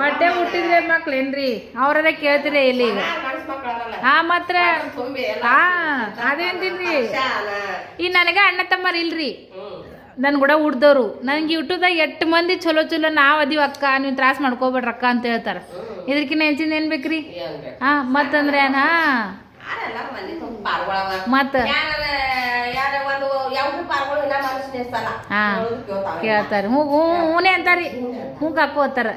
ಹೊಟ್ಟೆ ಹುಟ್ಟಿದ್ರೆ ಮಕ್ಳು ಮಕ್ಳೇನ್ರಿ? ಅವ್ರೇ ಕೇಳ್ತೀರಿ ಇಲ್ಲಿ. ನಾ ಹಾ ಮಾತ್ರ ಹಾ ಅದೇನ್ರಿ ಈ ನನಗ ಅಣ್ಣ ತಮ್ಮರ್ ಇಲ್ರಿ ಹ್ಮ್. ನನ್ ಕೂಡ ಹುಡ್ದವ್ರು ನನಗೆ ಯೂಟ್ಯೂಬ್ದಾಗ ಎಷ್ಟು ಮಂದಿ ಚಲೋ ಚಲೋ ನಾವು ಅದೀವಿ ಅಕ್ಕ, ನೀವು ತ್ರಾಸ ಮಾಡ್ಕೋಬೇಡ್ರಿ ಅಕ್ಕ ಅಂತ ಹೇಳ್ತಾರೆ. ಇದಕ್ಕಿನ್ನ ಹೆಚ್ಚಿನ ಏನು ಬೇಕ್ರಿ? ಹಾಂ, ಮತ್ತಂದ್ರೆ ಹಾಂ. ಮತ್ತೆ? ಹಾಂ, ಕೇಳ್ತಾರೆ. ಹ್ಞೂ ಹ್ಞೂ ಹೂನೇ ಅಂತಾರಿ. ಹ್ಞೂ ಹಾಕೊಂತಾರೆ.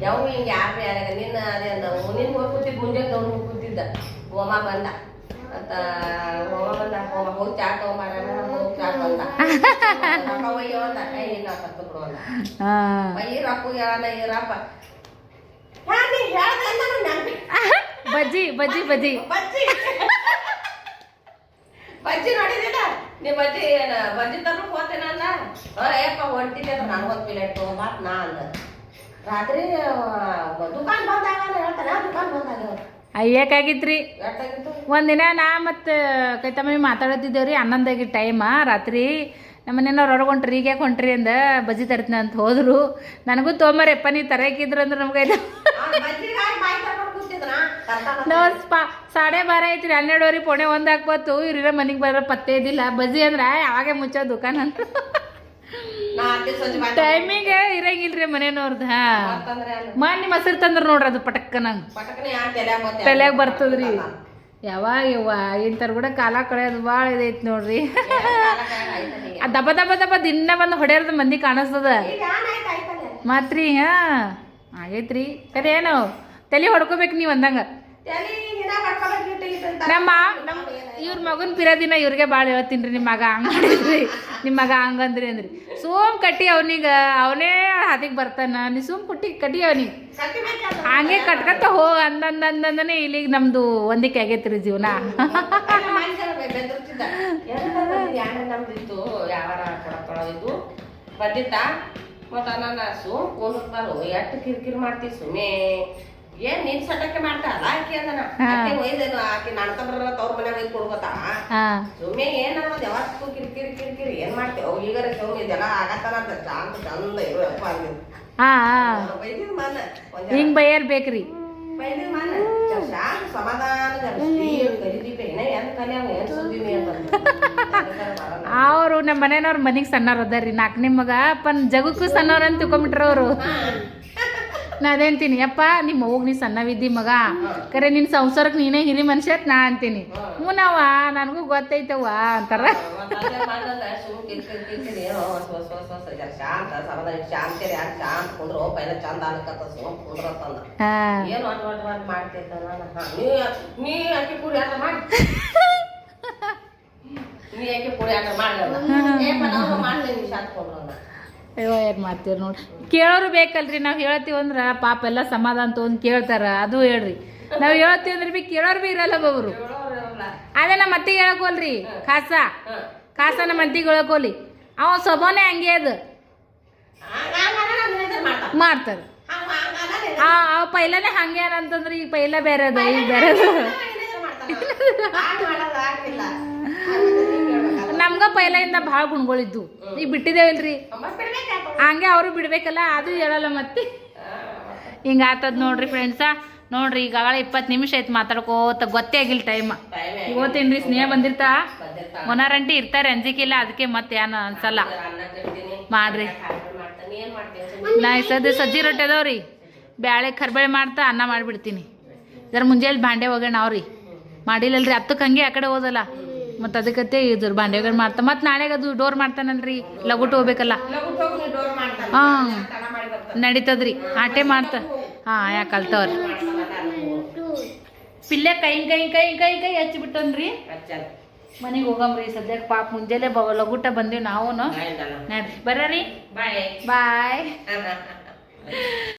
ಯಾವ ಹಿಂಗೆ ಯಾರು ನಿನ್ನ ಅದೇ ಅಂದ ನಿನ್ ಹೋಗಿ ಗುಂಜೆ ಮುಂಜಾನೆ ದೌಡ್ ಹೋಗಿ ಕೂತಿದ್ದ ಹೋಮ. ಬಂದ ಮತ್ತ ಹೋಮ ಬಂದ ಹೋಮ ಹೋಗಿ ಚಾ ತಗೊಂಬಾರ ಹೋಗಿ ಚಾ ಬಂದ ರೊಕ್ಕ ಒಯ್ಯೋ ಅಂದ ಕೈ ನಿನ್ನ ಕತ್ತು ಬಿಡು ಅಂದ ಹಾ ಈ ರೊಕ್ಕ ಹೇಳಲ್ಲ ಈ ರಪ್ಪ ಹಾ ನೀ ಹೇಳ್ದೆ ನಾನು ನೆನ್ಪಿ ಬಜ್ಜಿ ಬಜ್ಜಿ ಬಜ್ಜಿ ಬಜ್ಜಿ ಬಜ್ಜಿ ನೋಡಿದಿಲ್ಲ ನೀ ಬಜ್ಜಿ ಏನ ಬಜ್ಜಿ ತರ್ಲು ಹೋತೇನ ಅಂದ ಅಯ್ಯಪ್ಪ ಹೊಂಟಿದ್ದೆ ಅಂದ್ರೆ ನಾನು ಒಂದು ಪ್ಲೇಟ್ ತಗೊಂಬಾತ್ ನಾ ಅಂದ ರಾತ್ರಿ ದುಕಾನ್ ಬಂದಾಗ ಹೇಳ್ತಾನೆ ದುಕಾನ್ ಬಂದಾಗ ಎಷ್ಟಾಗಿತ್ತು ಒಂದಿನ ನಾ ಮತ್ತು ಕೈತಮ್ಮಿ ಮಾತಾಡತ್ತಿದ್ದೇವ್ರಿ ಹನ್ನೊಂದಾಗಿ ಟೈಮ ರಾತ್ರಿ ನಮ್ಮ ಮನೆಯವ್ರು ಹೊರಗೆ ಹೊಂಟ್ರಿ ಈಗ ಯಾಕೆ ಹೊಂಟ್ರಿ ಅಂದ, ಬಜ್ಜಿ ತರ್ತೀನಿ ಅಂತ ಹೋದ್ರು. ನನಗೂ ತೊಗೊಂಬರಪ್ಪ ನೀ ತರಕಿದ್ರು ಅಂದ್ರೆ ನಮ್ಗೆ ಸಾಡೆ ಬಾರ ಐತ್ರಿ, ಹನ್ನೆರಡುವರೆ ಪೊಣೆ ಒಂದು ಹಾಕ್ಬತ್ತು ಇವ್ರ ಮನೆಗೆ ಬರೋ ಪತ್ತೆ ಇದ್ದಿಲ್ಲ. ಬಜ್ಜಿ ಅಂದ್ರೆ ಯಾವಾಗೆ ಮುಚ್ಚೋ ದುಕಾನ್ ಅಂತ ಟೈಮಿಗೆ ಇರಂಗಿಲ್ರಿ ಮನೆಯವ್ರದ್ದು ಹಾ. ಮೊನ್ನೆ ಮೊಸರು ತಂದ್ರು ನೋಡ್ರಿ ಅದು ಪಟಕ್ಕ ನಂಗೆ ತಲೆಯಾಗ ಬರ್ತದ್ರಿ. ಯಾವಾಗ ಯವ್ವ ಇಂಥವ್ರು ಕೂಡ ಕಾಲ ಕಳೆಯೋದು ಭಾಳ ಇದೈತಿ ನೋಡ್ರಿ. ಆ ದಬ ದಬ ದಬ ದಿನ ಬಂದು ಹೊಡೆಯೋದು ಮಂದಿ ಕಾಣಿಸ್ತದ. ಮತ್ರಿ ಹಾ. ಆಗೈತ್ರಿ. ಕರೆ ಏನು? ತಲೆ ಹೊಡ್ಕೋಬೇಕು ನೀವು ಅಂದಂಗ. ನಮ್ಮ ನಮ್ಮ ಇವ್ರ ಮಗನ ಪಿರೋದಿನ ಇವ್ರಿಗೆ ಭಾಳ ಹೇಳ್ತೀನಿ ರೀ ನಿಮ್ಮ ಮಗ ಹಂಗೆ ಮಾಡಿದ್ರಿ ನಿಮ್ಮ ಮಗ ಹಂಗಂದ್ರಿ ಅಂದ್ರಿ. ಸೋಮ್ ಕಟ್ಟಿ ಅವನಿಗ ಅವನೇ ಹಾದಿಗೆ ಬರ್ತಾನ ನೀ ಸೋಮ್ ಕುಟ್ಟಿ ಕಟ್ಟಿ ಅವನಿಗೆ. ಹಂಗೆ ಕಟ್ಕತ್ತ ಹೋ ಅಂದಂದಂದನೇ ಇಲ್ಲಿಗೆ ನಮ್ದು ಒಂದಕ್ಕೆ ಆಗೈತೆ ರೀ ಜೀವನ ಬಂದಿತ್ತ? ಮತ್ತ ಅನ್ನ ಸೋಮ್ ಕೋಸ್ ಕೂರ್ತಾರು ಎಷ್ಟು ಕಿರಿಕಿರಿ ಮಾಡ್ತಿ ಸುಮ್ಮನೆ ಏನ್ ನಿನ್ ಸಟಕ್ಕೆ ಮಾಡ್ತಾರಲ್ಲ ಆಕಿ ಅಂದನ? ಹಾ. ಆಕಿ ಒಯ್ದೇನು ಆಕಿ ನಡ್ಕೊಂಡ್ರ ತವ್ರ ಮನೆ ಒಯ್ದು ಕೊಡ್ಬೋತಾ ಹಾಂ. ಸುಮ್ಮನೆ ಏನ್ ಅನ್ನೋದು ಯಾವತ್ತು ಕಿರಿಕಿರಿ ಕಿರಿಕಿರಿ. ಏನ್ ಮಾಡ್ತೇವೆ ಈಗಾರ ಸುಮ್ಮನೆ ಇದೆಲ್ಲ ಆಗತ್ತಾನ ಅಂತ ಶಾಂತ ಚಂದ ಇರು ಅಪ್ಪ ಅಂದಿದ್ದು ಹಾಂ ಹಾಂ. ಬೈದಿದ್ ಮನ. ಒಂದ್ ಹಿಂಗೆ ಬೈಯರ್ ಬೇಕ್ರಿ ಬೈದಿದ್ ಮನ. ಶಾಂತ ಸಮಾಧಾನ ಕಲಿದೀಪ ಏನ ಏನ್ ಕಲಿಯವ ಏನ್ ಸುದ್ದಿನಿ ಅಂತ ಅವರು ನಮ್ಮ ಮನೆಯವ್ರ ಮನೆಗೆ ಸಣ್ಣವ್ರು ಅದಾರ್ರಿ. ರೀ ನಾಲ್ಕನೇ ಮಗ ಪನ್ ಜಗಕ್ಕೂ ಸಣ್ಣವ್ರ ಅಂತ ತಿಳ್ಕೊಂಬಿಟ್ರ ಅವರು. ನಾ ಅದೇಂತೀನಿ ಅಪ್ಪ ನಿಮ್ಮ ಹೋಗ್ ನೀ ಸಣ್ಣವಿದ್ದಿ ಮಗ ಕರೆ ನಿನ್ ಸಂಸಾರಕ್ಕೆ ನೀನೇ ಹಿರಿ ಮನುಷ್ಯ ನಾ ಅಂತೀನಿ. ಹ್ಞೂನವ್ವ ನಾವ ನನಗೂ ಗೊತ್ತೈತವ ಅಂತಾರ. ಯಾಕೆ ನೀ ಪುಡಿ ಆಟ ಅಯ್ಯೋ, ಏನು ಮಾಡ್ತೀವಿ ನೋಡಿ. ಕೇಳೋರು ಬೇಕಲ್ರಿ, ನಾವು ಹೇಳ್ತೀವಿ ಅಂದ್ರೆ ಪಾಪ ಎಲ್ಲ ಸಮಾಧಾನ ತೊಗೊಂಡು ಕೇಳ್ತಾರ, ಅದು ಹೇಳ್ರಿ. ನಾವು ಹೇಳ್ತೀವಿ ಅಂದ್ರೆ ಬಿ ಕೇಳೋರು ಬಿ ಇರಲ್ಲ ಒಬ್ಬರು ಅದೇ ನಮ್ಮ ಅತ್ತಿಗೆ ಹೇಳಕೋಲ್ರಿ ಕಾಸ. ಕಾಸ ನಮ್ಮ ಅತ್ತಿಗೆ ಹೇಳಕೋಲಿ ಅವ ಸ್ವಭಾವನೇ ಹಂಗೆ ಅದು. ಮಾಡ್ತಾರೆ. ಅವ ಪೈಲನೇ ಹಂಗೆ ಅಂತಂದ್ರೆ ಈಗ ಪೈಲ ಬೇರೆ ಅದ ಈಗ ಬೇರೆ ಅದ ನಮ್ಗ ಪೈಲೆಯಿಂದ ಭಾಳ ಗುಣಗಳಿದ್ದು ಈಗ ಬಿಟ್ಟಿದೇವಲ್ರಿ ಹಂಗೆ ಅವರು ಬಿಡ್ಬೇಕಲ್ಲ, ಅದು ಹೇಳಲ್ಲ ಮತ್ತೆ. ಹಿಂಗ ಆತದ್ ನೋಡ್ರಿ ಫ್ರೆಂಡ್ಸ ನೋಡ್ರಿ ಈಗಾಗಲೇ ಇಪ್ಪತ್ತು ನಿಮಿಷ ಆಯ್ತು ಮಾತಾಡ್ಕೋತ, ಗೊತ್ತೇ ಆಗಿಲ್ಲ ಟೈಮ್ ಇವತ್ತೇನ್ರಿ ಸ್ನೇಹ ಬಂದಿರ್ತಾ? ಮೊನಾರಂಟಿ ಇರ್ತಾರೆ ಅಂಜಿಕಿಲ್ಲ ಅದಕ್ಕೆ ಮತ್ತೆ ಏನ ಅನ್ಸಲ್ಲ. ಮಾಡ್ರಿ. ನಾ ಈ ಸಜ್ಜಿ ರೊಟ್ಟಿ ಅದಾವ್ರಿ. ಬ್ಯಾಳೆ ಕರ್ಬೇಳೆ ಮಾಡ್ತಾ, ಅನ್ನ ಮಾಡಿಬಿಡ್ತೀನಿ. ಜರ ಮುಂಜಾನೆ ಭಾಂಡೆ ಹೋಗೋಣ ಅವ್ರಿ. ಮಾಡಿಲ್ಲಲ್ರಿ ಹತ್ತಕ್ಕೆ ಹಂಗೆ ಆ ಕಡೆ ಹೋದಲ್ಲ. ಮತ್ತು ಅದಕ್ಕತ್ತೆ ಇದ್ರ ಬಾಂಡೆಗಳು ಮಾಡ್ತಾ ಮತ್ತು ನಾಳೆಗೆ ಅದು ಡೋರ್ ಮಾಡ್ತಾನಲ್ರಿ ಲಗುಟ್ ಹೋಗ್ಬೇಕಲ್ಲ. ಹಾಂ ನಡೀತದ್ರಿ ಆಟೆ ಮಾಡ್ತ ಹಾಂ ಯಾಕೆ ಕಲ್ತವ್ರಿ. ಪಿಲ್ಲೆ ಕೈ ಕೈ ಕೈ ಕೈ ಕೈ ಹಚ್ಚಿಬಿಟ್ಟನ್ರಿ ಮನೆಗೆ ಹೋಗಮ್ರಿ ಸದ್ಯಕ್ಕೆ ಪಾಪ ಮುಂಜಾನೆ ಬ ಲಗುಟ ಬಂದೀವಿ ನಾವು. ನಡ್ರಿ ಬರ್ರಿ. ಬಾಯ್. ಬಾಯ್.